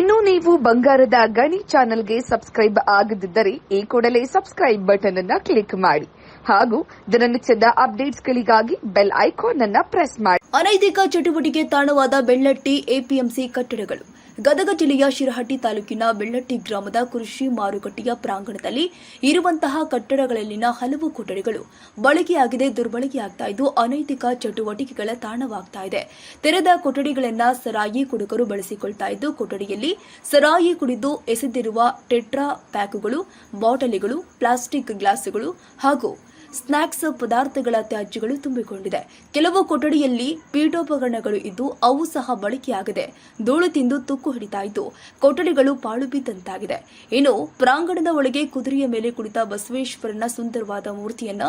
ಇನ್ನು ನೀವು ಬಂಗಾರದ ಗಣಿ ಚಾನೆಲ್ಗೆ ಸಬ್ಸ್ಕ್ರೈಬ್ ಆಗದಿದ್ದರೆ ಈ ಕೂಡಲೇ ಸಬ್ಸ್ಕ್ರೈಬ್ ಬಟನ್ ಅನ್ನ ಕ್ಲಿಕ್ ಮಾಡಿ ಹಾಗೂ ದಿನನಿತ್ಯದ ಅಪ್ಡೇಟ್ಸ್ಗಳಿಗಾಗಿ ಬೆಲ್ ಐಕಾನ್ ಅನ್ನ ಪ್ರೆಸ್ ಮಾಡಿ. ಅನೈತಿಕ ಚಟುವಟಿಕೆ ತಾಣವಾದ ಬೆಳ್ಳಟ್ಟಿ ಎಪಿಎಂಸಿ ಕಟ್ಟಡಗಳು. ಗದಗ ಜಿಲ್ಲೆಯ ಶಿರಹಟ್ಟಿ ತಾಲೂಕಿನ ಬೆಳ್ಳಟ್ಟಿ ಗ್ರಾಮದ ಕೃಷಿ ಮಾರುಕಟ್ಟೆಯ ಪ್ರಾಂಗಣದಲ್ಲಿ ಇರುವಂತಹ ಕಟ್ಟಡಗಳಲ್ಲಿನ ಹಲವು ಕೊಠಡಿಗಳು ಬಳಕೆಯಾಗಿದೆ, ದುರ್ಬಳಕೆಯಾಗ್ತಾ ಇದ್ದು ಅನೈತಿಕ ಚಟುವಟಿಕೆಗಳ ತಾಣವಾಗ್ತಾ ಇದೆ. ತೆರೆದ ಕೊಠಡಿಗಳನ್ನ ಸರಾಯಿ ಕುಡುಕರು ಬಳಸಿಕೊಳ್ತಾ ಇದ್ದು ಕೊಠಡಿಯಲ್ಲಿ ಸರಾಯಿ ಕುಡಿದು ಎಸೆದಿರುವ ಟೆಟ್ರಾ ಪ್ಯಾಕುಗಳು ಬಾಟಲಿಗಳು ಪ್ಲಾಸ್ಟಿಕ್ ಗ್ಲಾಸ್ಗಳು ಹಾಗೂ ಸ್ನಾಕ್ಸ್ ಪದಾರ್ಥಗಳ ತ್ಯಾಜ್ಯಗಳು ತುಂಬಿಕೊಂಡಿದೆ. ಕೆಲವು ಕೊಠಡಿಯಲ್ಲಿ ಪೀಠೋಪಕರಣಗಳು ಇದ್ದು ಅವು ಸಹ ಬಳಕೆಯಾಗಿದೆ ಧೂಳು ತಿಂದು ತುಕ್ಕು ಹಿಡಿತಾ ಇದ್ದು ಕೊಠಡಿಗಳು ಪಾಳು ಬಿದ್ದಂತಾಗಿದೆ. ಇನ್ನು ಪ್ರಾಂಗಣದ ಒಳಗೆ ಕುದುರೆಯ ಮೇಲೆ ಕುಳಿತ ಬಸವೇಶ್ವರನ ಸುಂದರವಾದ ಮೂರ್ತಿಯನ್ನ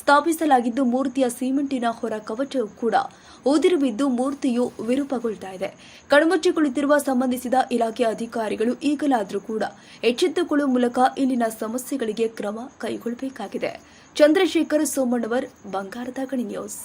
ಸ್ಥಾಪಿಸಲಾಗಿದ್ದು ಮೂರ್ತಿಯ ಸಿಮೆಂಟಿನ ಹೊರ ಕವಚವು ಕೂಡ ಉದಿರು ಬಿದ್ದು ಮೂರ್ತಿಯು ವಿರೂಪಗೊಳ್ತಾ ಇದೆ. ಕಣ್ಮುಚ್ಚಿ ಕುಳಿತಿರುವ ಸಂಬಂಧಿಸಿದ ಇಲಾಖೆ ಅಧಿಕಾರಿಗಳು ಈಗಲಾದರೂ ಕೂಡ ಎಚ್ಚೆತ್ತುಕೊಳ್ಳುವ ಮೂಲಕ ಇಲ್ಲಿನ ಸಮಸ್ಯೆಗಳಿಗೆ ಕ್ರಮ ಕೈಗೊಳ್ಳಬೇಕಾಗಿದೆ. ಚಂದ್ರಶೇಖರ್ ಸೋಮಣ್ಣವರ್ ಬಂಗಾರದ ಗಣಿ ನ್ಯೂಸ್.